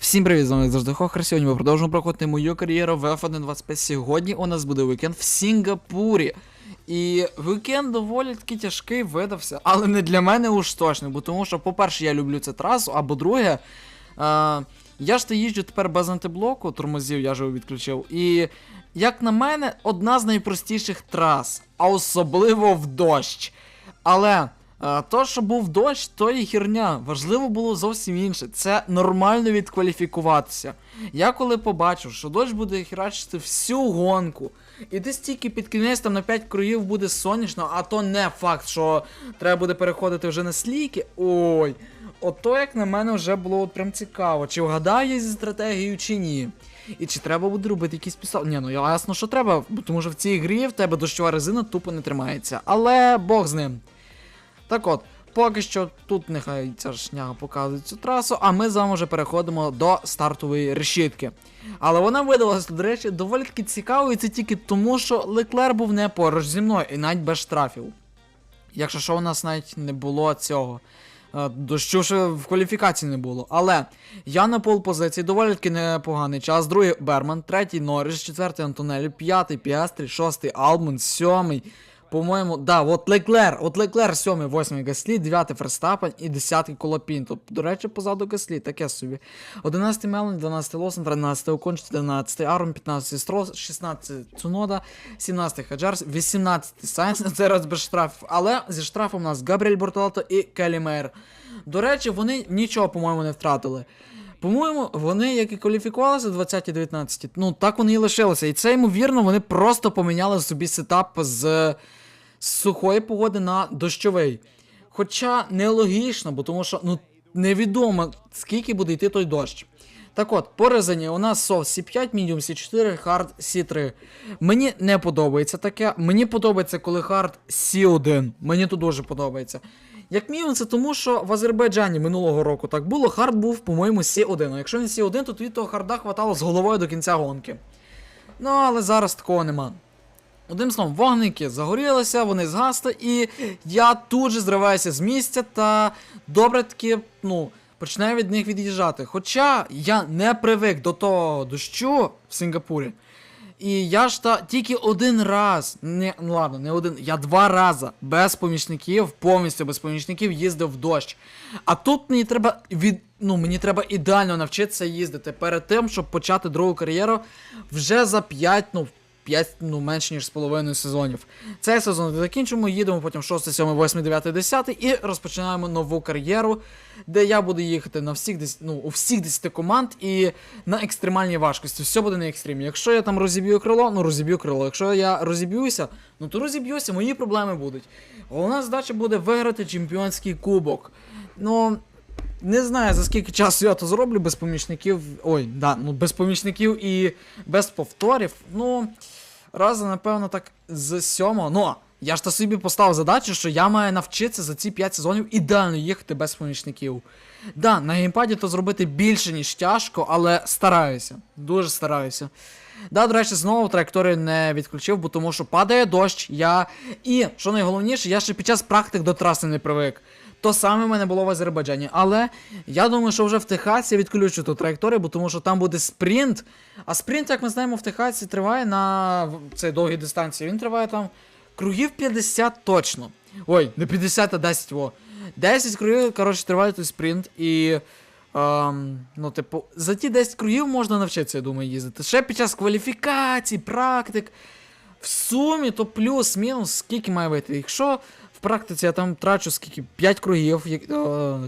Всім привіт, з вами завжди Хохер. Сьогодні ми продовжуємо проходити мою кар'єру в F1.25. Сьогодні у нас буде вікенд в Сінгапурі. І вікенд доволі таки тяжкий видався, але не для мене уж точно, бо тому що, по-перше, я люблю цю трасу, або друге, е, я ж то їжджу тепер без антиблоку, тормозів я ж його відключив. І, як на мене, одна з найпростіших трас, а особливо в дощ. Але то, що був дощ, то і херня. Важливо було зовсім інше. Це нормально відкваліфікуватися. Я коли побачив, що дощ буде херачити всю гонку, і десь тільки під кінець там на 5 кругів буде сонячно, а то не факт, що треба буде переходити вже на слійки. Ой. Ото, як на мене, вже було от прям цікаво, чи вгадаю я зі стратегією, чи ні. І чи треба буде робити якісь пістол. Ні, ну ясно, що треба, тому що в цій грі в тебе дощова резина тупо не тримається. Але Бог з ним. Так от, поки що тут нехай ця шняга показує цю трасу, а ми з вами вже переходимо до стартової решітки. Але вона видалася, до речі, доволі таки цікавою, це тільки тому, що Леклер був не поруч зі мною і навіть без штрафів. Якщо що, у нас навіть не було цього. е, Дощу ще в кваліфікації не було. Але я на пол позиції доволі таки непоганий час. Другий Берман, третій Норріс, четвертий Антонелі, п'ятий Піастрі, шостий Алмон, сьомий. По-моєму, да, от Леклер, от Леклер, сьомий, восьмий Гаслі, дев'ятий Ферстапен і десятий Колопін. Тобто, до речі, позаду Гаслі, таке собі. Одинадцятий Мелон, 12 Лосен, 13 Окон, 14 Арон, 15 Строс, 16 Цунода, 17 Хаджарс, 18 Сайнс, це раз без штрафів. Але зі штрафом у нас Габріель Бортолато і Келі Мейер. До речі, вони нічого, по-моєму, не втратили. По-моєму, вони, як і кваліфікувалися 20-19, ну так вони і лишилися. І це, ймовірно, вони просто поміняли собі сетап з, з сухої погоди на дощовий. Хоча нелогічно, бо тому що ну, невідомо, скільки буде йти той дощ. Так от, по резині у нас софт C5, Medium C4, Hard C3. Мені не подобається таке. Мені подобається, коли Hard C1. Мені тут дуже подобається. Як мінімум, це тому, що в Азербайджані минулого року так було, хард був, по-моєму, Сі1. А якщо він Сі1, то тоді того харда хватало з головою до кінця гонки. Ну, але зараз такого нема. Одним словом, вогники загорілися, вони згасли, і я тут же зриваюся з місця та добре таки, ну, починаю від них від'їжджати. Хоча я не привик до того дощу в Сінгапурі. І я ж та тільки один раз, не, ну ладно, не один, я два рази без помічників, повністю без помічників їздив в дощ. А тут мені треба від. Ну, мені треба ідеально навчитися їздити перед тим, щоб почати другу кар'єру вже за 5, ну, 5, ну, менше ніж з половиною сезонів. Цей сезон закінчимо, їдемо потім 6, 7, 8, 9, 10 і розпочинаємо нову кар'єру, де я буду їхати на всіх ну, у всіх 10 команд і на екстремальній важкості. Все буде на екстремі. Якщо я там розіб'ю крило, ну розіб'ю крило. Якщо я розіб'юся, ну то розіб'юся, мої проблеми будуть. Головна задача буде виграти чемпіонський кубок. Ну. Не знаю за скільки часу я то зроблю без помічників. Ой, да, ну без помічників і без повторів. Ну, раз, напевно, так з сьомого. Ну, я ж то собі поставив задачу, що я маю навчитися за ці 5 сезонів ідеально їхати без помічників. Да, на геймпаді то зробити більше, ніж тяжко, але стараюся. Дуже стараюся. Да, до речі, знову траєкторію не відключив, бо тому що падає дощ, я. І, що найголовніше, я ще під час практик до траси не привик. То саме в мене було в Азербайджані. Але я думаю, що вже в Техасі відключу ту траєкторію, бо тому що там буде спринт. А спринт, як ми знаємо, в Техасі триває на цій довгій дистанції. Він триває там кругів 50 точно. Ой, не 50, а 10 во. 10 кругів, коротше, триває той спринт. І. Ем, ну, типу, за ті 10 кругів можна навчитися, я думаю, їздити. Ще під час кваліфікацій, практик. В сумі, то плюс-мінус, скільки має вийти. Якщо в практиці я там трачу скільки 5 кругів, е,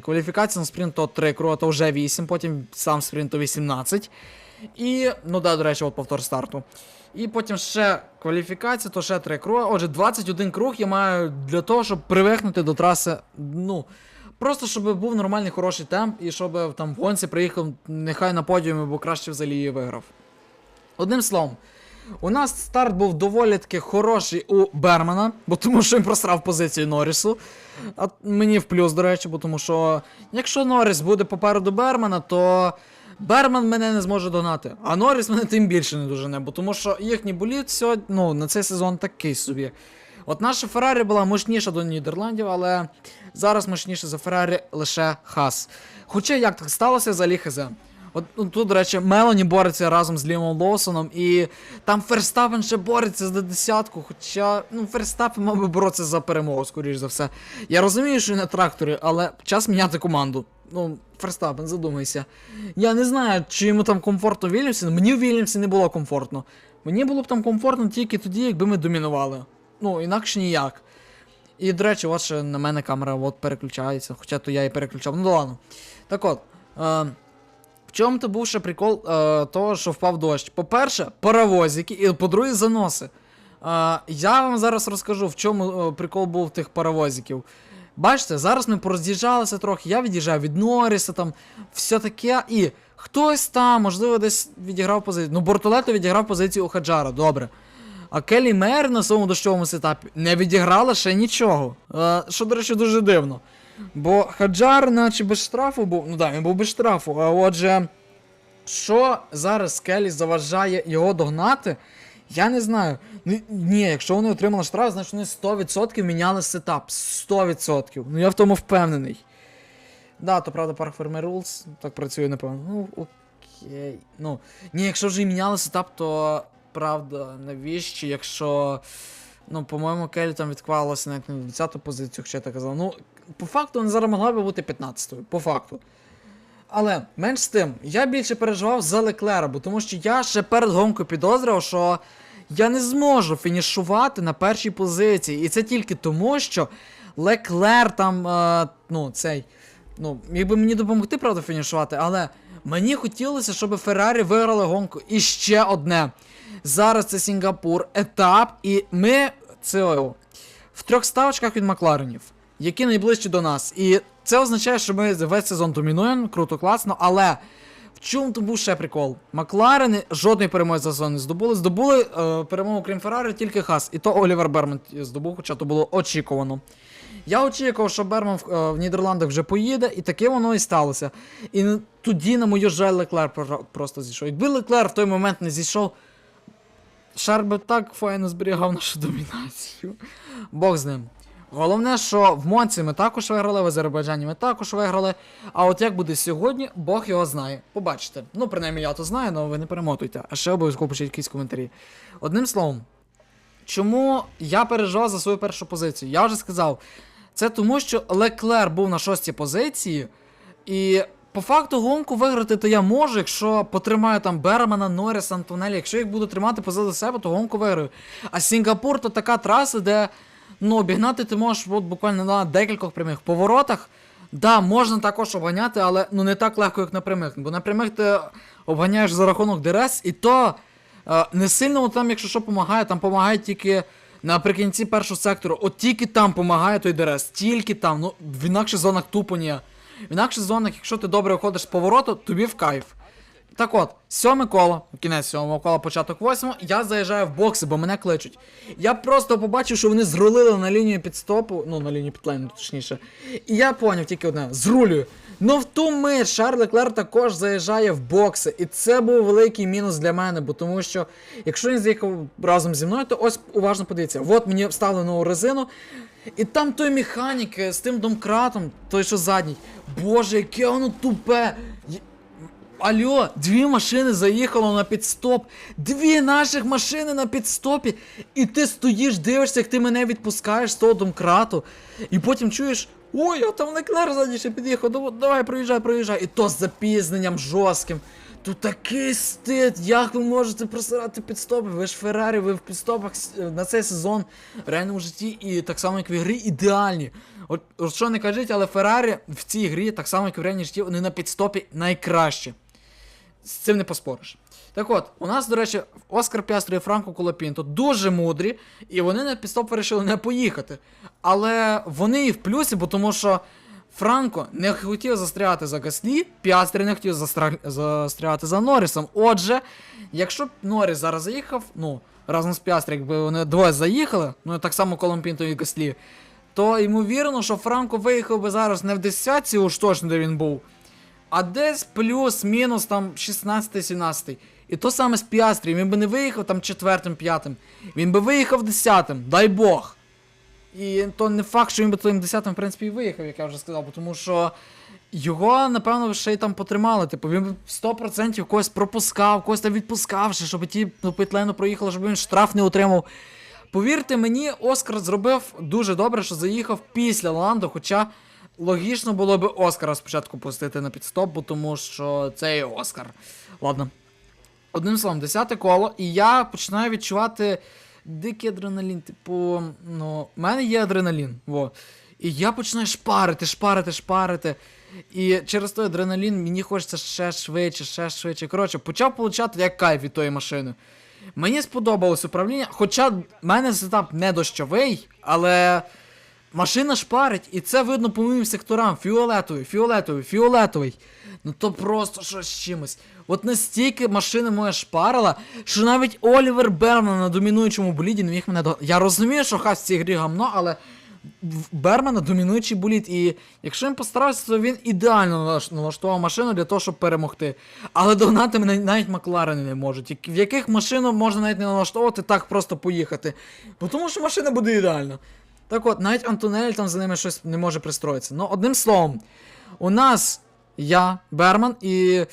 кваліфікація на спринт то 3 круга, то вже 8, потім сам спринт то 18. І, ну да, до речі, от повтор старту. І потім ще кваліфікація, то ще 3 круга. Отже, 21 круг я маю для того, щоб привикнути до траси. Ну, просто щоб був нормальний хороший темп, і щоб там в гонці приїхав нехай на подіумі, бо краще взагалі її виграв. Одним словом, у нас старт був доволі таки хороший у Бермана, бо тому що він просрав позицію Норрісу. А мені в плюс, до речі, бо тому що якщо Норріс буде попереду Бермана, то Берман мене не зможе догнати. А Норріс мене тим більше не дожене, бо тому що їхній боліт сьогодні, ну, на цей сезон такий собі. От наша Феррарі була мощніша до Нідерландів, але зараз мощніше за Феррарі лише Хас. Хоча як так сталося, взагалі хз. От ну, тут, до речі, Мелані бореться разом з Лімом Лоусоном, і там Ферстапен ще бореться за десятку, хоча, ну, Ферстапен мав би боротися за перемогу, скоріш за все. Я розумію, що на тракторі, але час міняти команду. Ну, Ферстапен, задумайся. Я не знаю, чи йому там комфортно Вільямсі, мені в Вільямсі не було комфортно. Мені було б там комфортно тільки тоді, якби ми домінували. Ну, інакше ніяк. І, до речі, от ще на мене камера от переключається, хоча то я і переключав. Ну ладно. Так от. Е, в чому то був ще прикол е, того, що впав дощ? По-перше, паровозики, і по-друге, заноси. Е, я вам зараз розкажу, в чому е, прикол був тих паровозиків. Бачите, зараз ми пороз'їжджалися трохи, я від'їжджав від Норріса, там все таке. І хтось там, можливо, десь відіграв позицію. Ну, Бортолето відіграв позицію у Хаджара, добре. А Келі Мер на своєму дощовому сетапі не відіграла ще нічого. Е, що, до речі, дуже дивно. Бо Хаджар, наче без штрафу був. Ну так, він був без штрафу. А отже, що зараз Келі заважає його догнати, я не знаю. Ну, ні, якщо вони отримали штраф, значить вони 100% міняли сетап. 100%. Ну я в тому впевнений. Да, то правда, Park Farmer Rules так працює, напевно. Ну, окей. Ну, ні, якщо вже і міняли сетап, то правда, навіщо, якщо. Ну, по-моєму, Келі там відклалося навіть на 20-ту позицію, хоча я так казав. Ну, по факту вона зараз могла би бути 15-ю, по факту. Але менш з тим, я більше переживав за Леклера, бо тому що я ще перед гонкою підозрював, що я не зможу фінішувати на першій позиції. І це тільки тому, що Леклер там, е, ну, цей. Ну, міг би мені допомогти, правда, фінішувати, але мені хотілося, щоб Феррарі виграли гонку. І ще одне. Зараз це Сінгапур, етап, і ми це в трьох ставочках від Макларенів, які найближчі до нас. І це означає, що ми весь сезон домінуємо, круто, класно, але в чому то був ще прикол? Макларени жодної перемоги за сезон не здобули. Здобули е, перемогу крім Феррарі, тільки Хас. І то Олівер Берман здобув, хоча то було очікувано. Я очікував, що Берман в, е, в Нідерландах вже поїде, і таке воно і сталося. І тоді, на мою жаль, Леклер просто зійшов. Якби Леклер в той момент не зійшов, Шар би так файно зберігав нашу домінацію. Бог з ним. Головне, що в Монці ми також виграли, в Азербайджані ми також виграли. А от як буде сьогодні, Бог його знає. Побачите. Ну, принаймні, я то знаю, але ви не перемотуйте. А ще обов'язково пишіть якісь коментарі. Одним словом, чому я переживав за свою першу позицію? Я вже сказав, це тому, що Леклер був на шостій позиції, і по факту гонку виграти то я можу, якщо потримаю там Бермана, Норріса, Антонелі. Якщо їх буду тримати позаду себе, то гонку виграю. А Сінгапур то така траса, де ну, обігнати ти можеш от буквально на декількох прямих поворотах. Да, можна також обганяти, але ну не так легко, як на прямих. Бо на прямих ти обганяєш за рахунок ДРС, і то е, не сильно там, якщо що допомагає, там допомагає тільки наприкінці першого сектору. От тільки там допомагає той ДРС, тільки там. Ну, в інакших зонах тупо ні. В інакших зонах, якщо ти добре виходиш з повороту, тобі в кайф. Так от, сьоме коло, кінець сьомого кола, початок восьмого, я заїжджаю в бокси, бо мене кличуть. Я просто побачив, що вони зрулили на лінію підстопу, ну на лінію підлайну, точніше. І я поняв тільки одне, зрулюю. Ну в ту мить Шарль Леклер також заїжджає в бокси. І це був великий мінус для мене, бо тому що, якщо він заїхав разом зі мною, то ось уважно подивіться, от мені вставили нову резину. І там той механік е, з тим домкратом, той що задній. Боже, яке воно тупе! Алло, дві машини заїхало на підстоп. Дві наших машини на підстопі. І ти стоїш, дивишся, як ти мене відпускаєш з того домкрату. І потім чуєш. Ой, а там Леклер ззаді ще під'їхав. Давай, проїжджай, проїжджай. І то з запізненням жорстким. Тут такий стид, як ви можете просирати підстопи? Ви ж Феррарі, ви в підстопах на цей сезон в реальному житті і так само, як в ігрі, ідеальні. От, от що не кажіть, але Феррарі в цій грі, так само, як в реальній житті, вони на підстопі найкращі. З цим не поспориш. Так от, у нас, до речі, Оскар Пястро і Франко Колопінто дуже мудрі, і вони на підстоп вирішили не поїхати. Але вони і в плюсі, бо тому що Франко не хотів застрягати за Гаслі, Пястрі не хотів застрягати за Норрісом. Отже, якщо б Норріс зараз заїхав, ну, разом з Пястрі, якби вони двоє заїхали, ну так само Коломпінто і Гаслі, то ймовірно, що Франко виїхав би зараз не в 10-ці уж точно, де він був, а десь плюс-мінус там 16-17. І то саме з Піастрі, він би не виїхав там четвертим, п'ятим. Він би виїхав десятим, дай Бог. І то не факт, що він би тим десятим, в принципі, і виїхав, як я вже сказав, тому що його, напевно, ще й там потримали. Типу, він би 100% когось пропускав, когось там відпускав, ще, щоб ті ну, петлену проїхали, щоб він штраф не отримав. Повірте мені, Оскар зробив дуже добре, що заїхав після Ландо, хоча логічно було би Оскара спочатку пустити на підстоп, бо тому що це і Оскар. Ладно. Одним словом, десяте коло, і я починаю відчувати дикий адреналін. Типу, ну, в мене є адреналін. Во. І я починаю шпарити, шпарити, шпарити. І через той адреналін мені хочеться ще швидше, ще швидше. Коротше, почав получати як кайф від тої машини. Мені сподобалось управління, хоча в мене сетап не дощовий, але машина шпарить, і це видно по моїм секторам. Фіолетовий, фіолетовий, фіолетовий. Ну то просто щось з чимось. От настільки машина моя шпарила, що навіть Олівер Берман на домінуючому боліді не міг мене до. Я розумію, що хас в цій грі гамно, але Бермана домінуючий болід. І якщо він постарався, то він ідеально налаш- налаштував машину для того, щоб перемогти. Але догнати мене навіть Макларени не можуть. В яких машину можна навіть не налаштовувати, так просто поїхати. Бо тому що машина буде ідеальна. Так от, навіть Антонель там за ними щось не може пристроїтися. Ну, одним словом, у нас я, Берман і.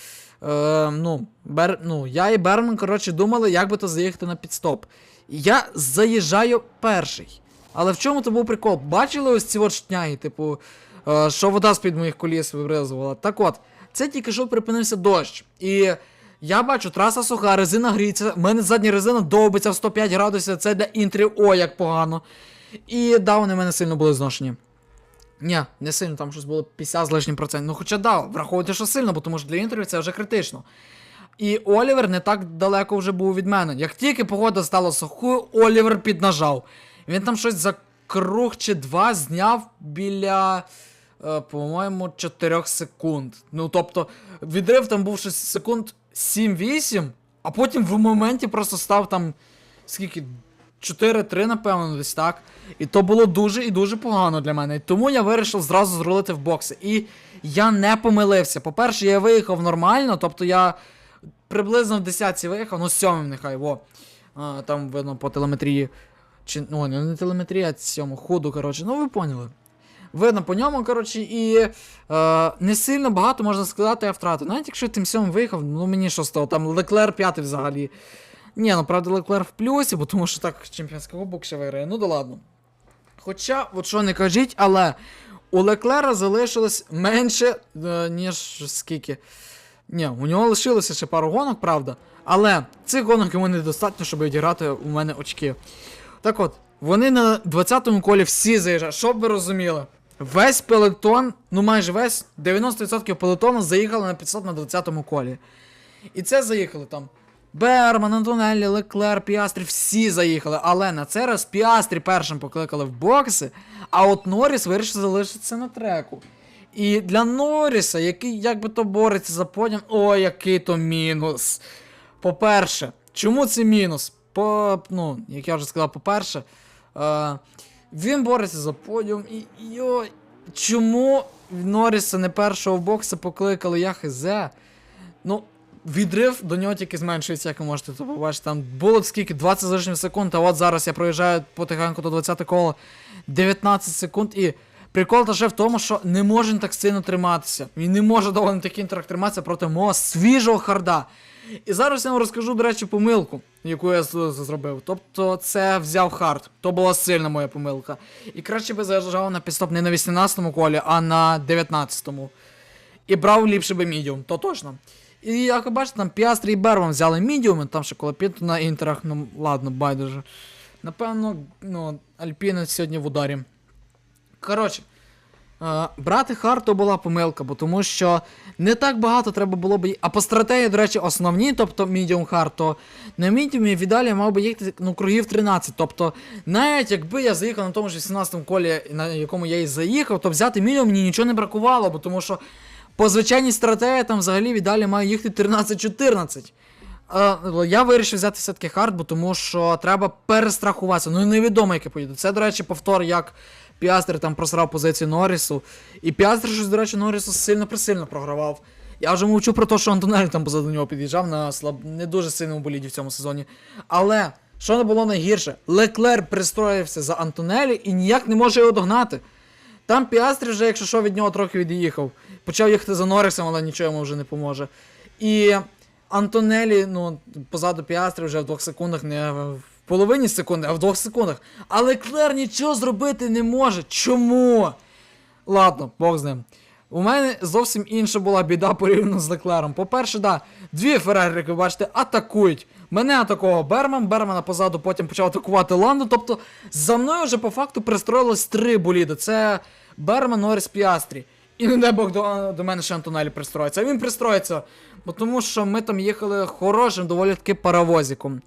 Е, ну, Бер, ну, я і Берман, коротше, думали, як би то заїхати на підстоп. Я заїжджаю перший. Але в чому то був прикол? Бачили ось ці от штняги, типу, е, що вода з-під моїх коліс вибризувала. Так от, це тільки що припинився дощ. І я бачу, траса суха, резина гріється. в мене задня резина довбиться в 105 градусів, це для інтрі, о, як погано. І да, в мене сильно були зношені. Ні, не сильно, там щось було 50 з лишнім процентів. Ну хоча да, враховуйте, що сильно, бо тому що для інтерв'ю це вже критично. І Олівер не так далеко вже був від мене. Як тільки погода стала сухою, Олівер піднажав. Він там щось за круг чи два зняв біля, е, по-моєму, 4 секунд. Ну, тобто, відрив там був щось секунд 7-8, а потім в моменті просто став там скільки. 4-3, напевно, десь так. І то було дуже і дуже погано для мене. Тому я вирішив зразу зрулити в бокси. І я не помилився. По-перше, я виїхав нормально, тобто я приблизно в десятці виїхав, ну сьомим нехай, во. А, там видно по телеметрії. Чи, ну, не телеметрія, а цьому ходу, коротше. Ну, ви поняли. Видно по ньому, коротше, і е, не сильно багато можна сказати, я втратив. Навіть якщо я тим сьомим виїхав, ну мені що з того, там Леклер п'ятий взагалі. Ні, ну правда, Леклер в плюсі, бо тому що так чемпіонський кубок ще виграє. Ну да ладно. Хоча, от що не кажіть, але у Леклера залишилось менше, е, ніж скільки. Ні, у нього лишилося ще пару гонок, правда. Але цих гонок йому недостатньо, щоб відіграти у мене очки. Так от, вони на 20-му колі всі заїжджають, щоб ви розуміли. Весь пелетон, ну майже весь, 90% пелетону заїхали на 500 на 20-му колі. І це заїхали там. Берман, Антонеллі, Леклер, Піастрі, всі заїхали. Але на цей раз Піастрі першим покликали в бокси, а от Норріс вирішив залишитися на треку. І для Норріса, який як би то бореться за подіум, о, який то мінус. По-перше, чому це мінус? По, ну, як я вже сказав, по-перше, е, він бореться за подіум і йой, чому Норріса не першого в бокси покликали, я хз. Ну, відрив до нього тільки зменшується, як ви можете то побачити. Там було скільки 20 з лишнім секунд, а от зараз я проїжджаю потихеньку до 20 коло 19 секунд і. Прикол ще в тому, що не може так сильно триматися. Він не може довго на такий інтерак триматися проти мого свіжого харда. І зараз я вам розкажу, до речі, помилку, яку я зробив. Тобто це взяв хард. То була сильна моя помилка. І краще би заїжджав на підстоп не на 18-му колі, а на 19-му. І брав ліпше би мідіум, то точно. І як ви бачите, там Піастрі і Берман взяли мідіуми, там ще коло Пінту на інтерах, ну ладно, байдуже. Напевно, ну, Альпіни сьогодні в ударі. Коротше, е, брати хард то була помилка, бо тому що не так багато треба було б. А по стратегії, до речі, основні, тобто medium hard, то на медіумі в мав би їхати ну, кругів 13. Тобто, навіть якби я заїхав на тому ж 18-му колі, на якому я і заїхав, то взяти медіум мені нічого не бракувало, бо тому що по звичайній стратегії там взагалі в ідеалі має їхати 13-14. Е, я вирішив взяти все-таки хард, бо тому що треба перестрахуватися. Ну і невідомо, яке поїде. Це, до речі, повтор, як Піастер там просрав позицію Норрісу. І Піастер щось, до речі, Норрісу сильно присильно програвав. Я вже мовчу про те, що Антонель там позаду нього під'їжджав на слаб... не дуже сильному боліді в цьому сезоні. Але, що не було найгірше, Леклер пристроївся за Антонелі і ніяк не може його догнати. Там Піастрі вже, якщо що, від нього трохи від'їхав. Почав їхати за Норрисом, але нічого йому вже не поможе. І Антонелі, ну, позаду Піастрі вже в двох секундах, не в половині секунди, а в двох секундах. Але Клер нічого зробити не може. Чому? Ладно, Бог з ним. У мене зовсім інша була біда порівняно з Леклером. По-перше, да, дві Феррарі, як ви бачите, атакують. Мене атакував Берман, Бермана позаду потім почав атакувати Ланду. Тобто за мною вже по факту пристроїлось три боліди. Це Берман, Норріс, Піастрі. І не дай Бог до, до мене ще Антонелі пристроїться. А він пристроїться, бо тому що ми там їхали хорошим, доволі таки паровозиком.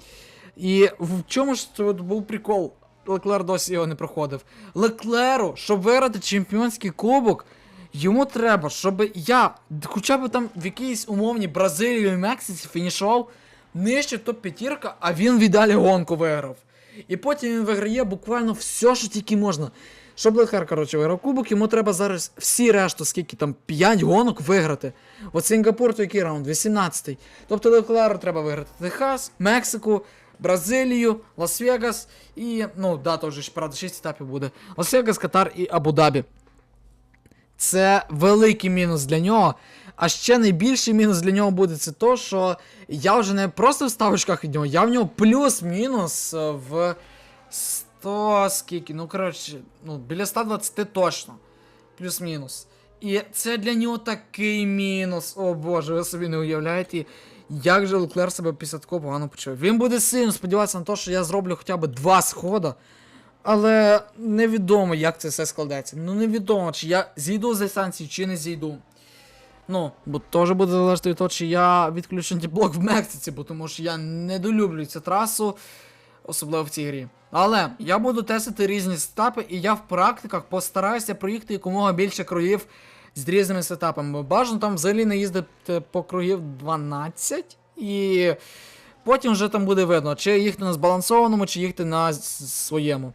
І в чому ж тут був прикол? Леклер досі його не проходив. Леклеру, щоб виграти чемпіонський кубок, йому треба, щоб я, хоча б там в якійсь умовній Бразилії і Мексиці фінішував нижче топ-п'ятірка, а він віддалі гонку виграв. І потім він виграє буквально все, що тільки можна. Щоб Леклер, коротше, виграв кубок, йому треба зараз всі решту, скільки там 5 гонок виграти. От Сінгапур, то який раунд? 18-й. Тобто Леклеру треба виграти Техас, Мексику, Бразилію, Лас-Вегас і. Ну, да, вже правда, 6 етапів буде. Лас-Вегас, Катар і Абу-Дабі. Це великий мінус для нього. А ще найбільший мінус для нього буде це то, що я вже не просто в ставочках від нього, я в нього плюс-мінус е, в 100 скільки, ну коротше, ну, біля 120 точно. Плюс-мінус. І це для нього такий мінус. О боже, ви собі не уявляєте, як же Леклер себе після такого погано почує. Він буде сильно сподіватися на те, що я зроблю хоча б два сходи. Але невідомо, як це все складеться. Ну невідомо, чи я зійду з дистанції, чи не зійду. Ну, бо теж буде залежати від того, чи я відключу блок в Мексиці, бо тому що я недолюблю цю трасу, особливо в цій грі. Але я буду тестити різні сетапи, і я в практиках постараюся проїхати якомога більше кругів з різними сетапами. Бажано там взагалі не їздити по кругів 12 і. Потім вже там буде видно, чи їхати на збалансованому, чи їхати на своєму.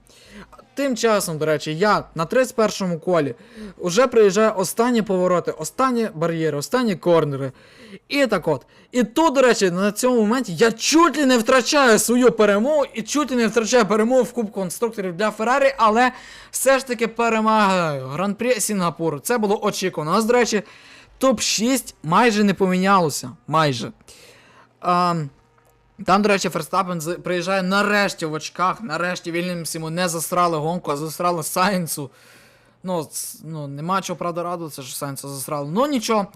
Тим часом, до речі, я на 31-му колі вже приїжджаю останні повороти, останні бар'єри, останні корнери. І так от. І тут, до речі, на цьому моменті я чуть ли не втрачаю свою перемогу і чуть ли не втрачаю перемогу в Кубку конструкторів для Феррарі, але все ж таки перемагаю. Гран-прі Сінгапуру. Це було очікувано. У нас, до речі, топ-6 майже не помінялося. Майже. А, там, до речі, Ферстапен приїжджає нарешті в очках, нарешті Вільямс йому не засрали гонку, а засрали Сайнсу. Ну, ну, нема чого правда радуватися, що Сайнса засрали. Ну нічого.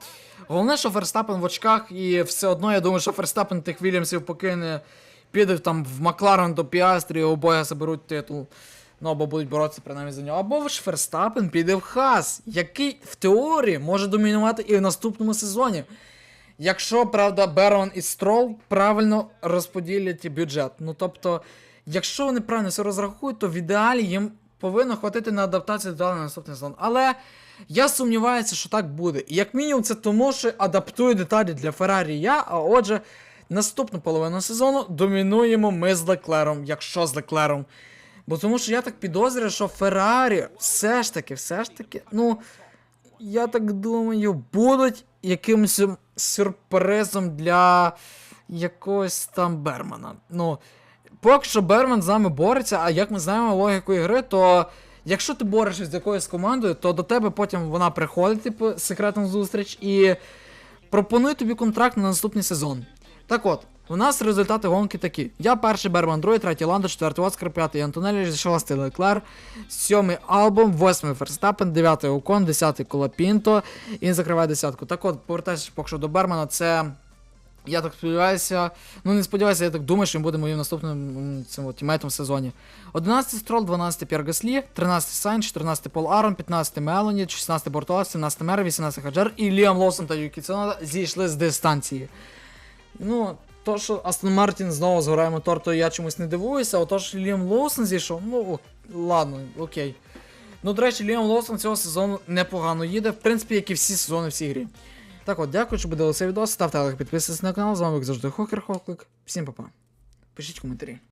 Головне, що Ферстапен в очках, і все одно я думаю, що Ферстапен тих Вільямсів покине, піде там в Макларен до Піастрі, і обоє заберуть титул. Ну, або будуть боротися принаймні за нього. Або ж Ферстапен піде в Хас, який в теорії може домінувати і в наступному сезоні. Якщо, правда, Берон і Строл правильно розподілять бюджет. Ну тобто, якщо вони правильно все розрахують, то в ідеалі їм повинно хватити на адаптацію до наступний сезон. Але я сумніваюся, що так буде. І як мінімум, це тому, що адаптую деталі для Феррарі я, а отже, наступну половину сезону домінуємо ми з Леклером, якщо з Леклером. Бо тому що я так підозрюю, що Феррарі все ж таки, все ж таки, ну. Я так думаю, будуть якимось сюрпризом для якогось там Бермана. Ну, поки що Берман з нами бореться, а як ми знаємо логіку ігри, то якщо ти борешся з якоюсь командою, то до тебе потім вона приходить, типу, секретну зустріч, і пропонує тобі контракт на наступний сезон. Так от, у нас результати гонки такі. Я перший Берман, другий, третій Ландо, четвертий Оскар, п'ятий Антонелі, шостий Леклер, сьомий Албом, восьмий Ферстапен, дев'ятий Окон, десятий Колапінто, і закриває десятку. Так от, повертаючись поки що до Бермана, це. Я так сподіваюся, ну не сподіваюся, я так думаю, що він буде моїм наступним цим от, тімейтом в сезоні. 11 Строл, 12 П'єр Гаслі, 13 Сайн, 14 Пол Арон, 15 Мелоні, 16 Бортолас, 17 Мер, 18 Хаджар і Ліам Лоусон та Юкі Цунода зійшли з дистанції. Ну, то, що Астон Мартін знову згорає мотор, то я чомусь не дивуюся, а то, що Ліам Лоусон зійшов, ну ладно, окей. Ну, до речі, Ліам Лоусон цього сезону непогано їде, в принципі, як і всі сезони в цій грі. Так от, дякую, що подивилися відео, ставте лайк, підписуйтесь на канал, з вами як завжди Хокер Хоклик. Всім па-па. Пишіть коментарі.